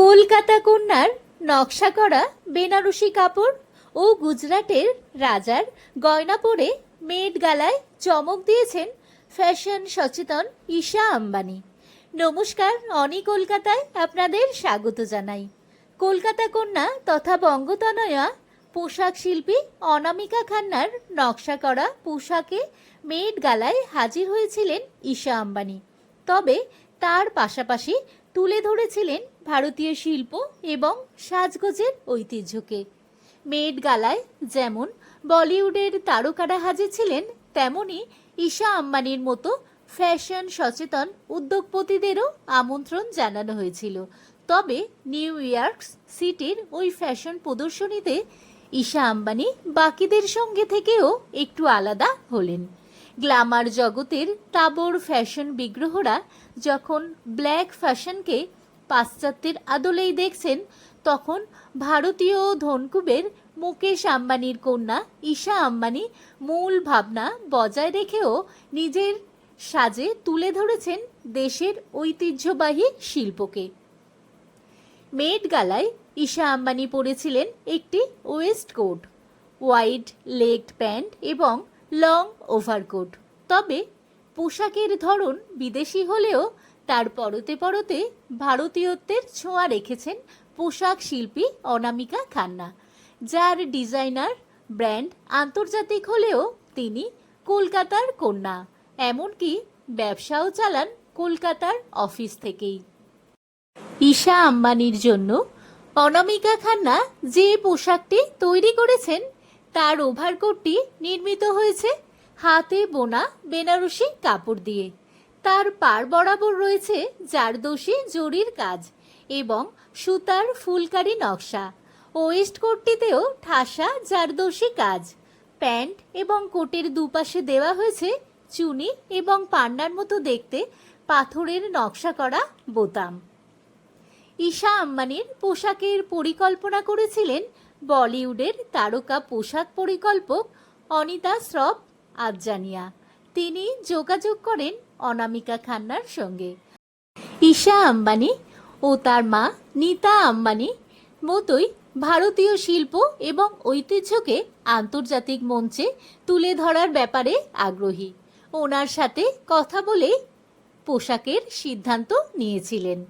কলকাতা কন্যার নকশা করা বেনারসি কাপড় ও গুজরাটের রাজার গয়না পরে মেড গালায় চমক দিয়েছেন ফ্যাশন সচেতন ঈশা আম্বানি। নমস্কার, অনি কলকাতায় আপনাদের স্বাগত জানাই। কলকাতা কন্যা তথা বঙ্গতনয়া পোশাক শিল্পী অনামিকা খান্নার নকশা করা পোশাকে মেড গালায় হাজির হয়েছিলেন ঈশা আম্বানি। তবে তার পাশাপাশি তুলে ধরেছিলেন ভারতীয় শিল্প এবং সাজগোজের ঐতিহ্যকে। মেড গালায় যেমন বলিউডের তারকারা হাজির ছিলেন তেমনি ঈশা আম্বানির মতো ফ্যাশন সচেতন উদ্যোগপতিদেরও আমন্ত্রণ জানানো হয়েছিল। তবে নিউ ইয়র্ক সিটির ওই ফ্যাশন প্রদর্শনীতে ঈশা আম্বানি বাকিদের সঙ্গে থেকেও একটু আলাদা হলেন। গ্ল্যামার জগতের তাবর ফ্যাশন বিগ্রহরা যখন ব্ল্যাক ফ্যাশনকে পাশ্চাত্যের আদলেই দেখছেন, তখন ভারতীয় ধনকুবের মুকেশ আম্বানির কন্যা ঈশা আম্বানি মূল ভাবনা বজায় রেখেও নিজের সাজে তুলে ধরেছেন দেশের ঐতিহ্যবাহী শিল্পকে। মেড গালায় ঈশা আম্বানি পরেছিলেন একটি West coat, wide legged pant এবং লং ওভারকোট। তবে পোশাকের ধরন বিদেশি হলেও তার পরতে পরতে ভারতীয়ত্বের ছোঁয়া রেখেছেন পোশাক শিল্পী অনামিকা খান্না। যার ডিজাইনার, ব্র্যান্ড আন্তর্জাতিক হলেও তিনি কলকাতার কন্যা। এমনকি ব্যবসাও চালান কলকাতার অফিস থেকেই। ঈশা আম্বানির জন্য অনামিকা খান্না যে পোশাকটি তৈরি করেছেন তার ওভারকোটটি নির্মিত হয়েছে হাতে বোনা বেনারসি কাপড় দিয়ে। তার পার বরাবর রয়েছে জারদোষী জরির কাজ এবং সুতার ফুলকারি নকশা। ওয়েস্ট কোটটিতেও ঠাসা জারদোষী কাজ। প্যান্ট এবং কোটের দুপাশে দেওয়া হয়েছে চুনি এবং পান্নার মতো দেখতে পাথরের নকশা করা বোতাম। ঈশা আম্বানির পোশাকের পরিকল্পনা করেছিলেন বলিউডের তারকা পোশাক পরিকল্পক অনিতা শ্রফ আদজানিয়া তিনি যোগাযোগ করেন অনামিকা খান্নার সঙ্গে। ঈশা আম্বানি ও তার মা নীতা আম্বানি মতোই ভারতীয় শিল্প এবং ঐতিহ্যকে আন্তর্জাতিক মঞ্চে তুলে ধরার ব্যাপারে আগ্রহী। ওনার সাথে কথা বলে পোশাকের সিদ্ধান্ত নিয়েছিলেন।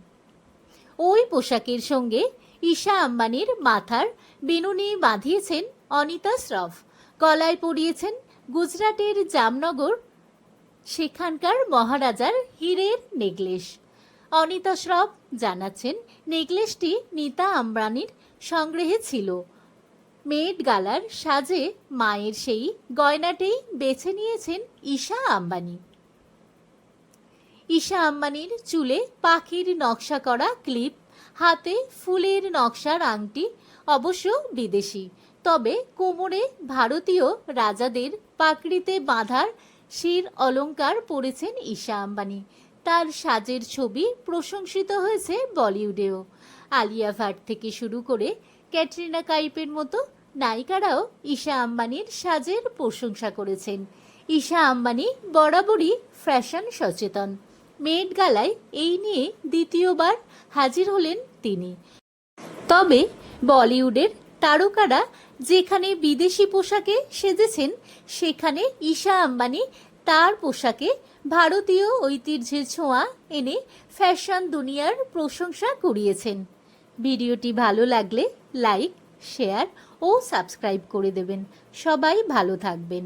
ওই পোশাকের সঙ্গে ঈশা আম্বানির মাথার বেনুনি বাঁধিয়েছেন অনিতা শ্রফ। গলায় পরিয়েছেন গুজরাটের জামনগর, সেখানকার মহারাজার হীরের নেকলেস অনিতা শ্রফ জানাচ্ছেন নেকলেসটি নীতা আম্বানির সংগ্রহে ছিল। মেড গালার সাজে মায়ের সেই গয়নাটেই বেছে নিয়েছেন ঈশা আম্বানি। ঈশা আম্বানির চুলে পাখির নকশা করা ক্লিপ হাতে ফুলের নকশার আংটি, অবশ্য বিদেশি। তবে কোমরে ভারতীয় রাজাদের পাকড়িতে বাঁধার শির অলংকার পরেছেন ঈশা আম্বানি। তার সাজের ছবি প্রশংসিত হয়েছে বলিউডেও। আলিয়া ভাট থেকে শুরু করে ক্যাটরিনা কাইপের মতো নায়িকারাও ঈশা আম্বানির সাজের প্রশংসা করেছেন। ঈশা আম্বানি বরাবরই ফ্যাশন সচেতন। মেড গালায় এই নিয়ে দ্বিতীয়বার হাজির হলেন তিনি। তবে বলিউডের তারকারা যেখানে বিদেশি পোশাকে সেজেছেন, সেখানে ঈশা আম্বানি তার পোশাকে ভারতীয় ঐতিহ্যের ছোঁয়া এনে ফ্যাশন দুনিয়ার প্রশংসা কুড়িয়েছেন। ভিডিওটি ভালো লাগলে লাইক, শেয়ার ও সাবস্ক্রাইব করে দেবেন। সবাই ভালো থাকবেন।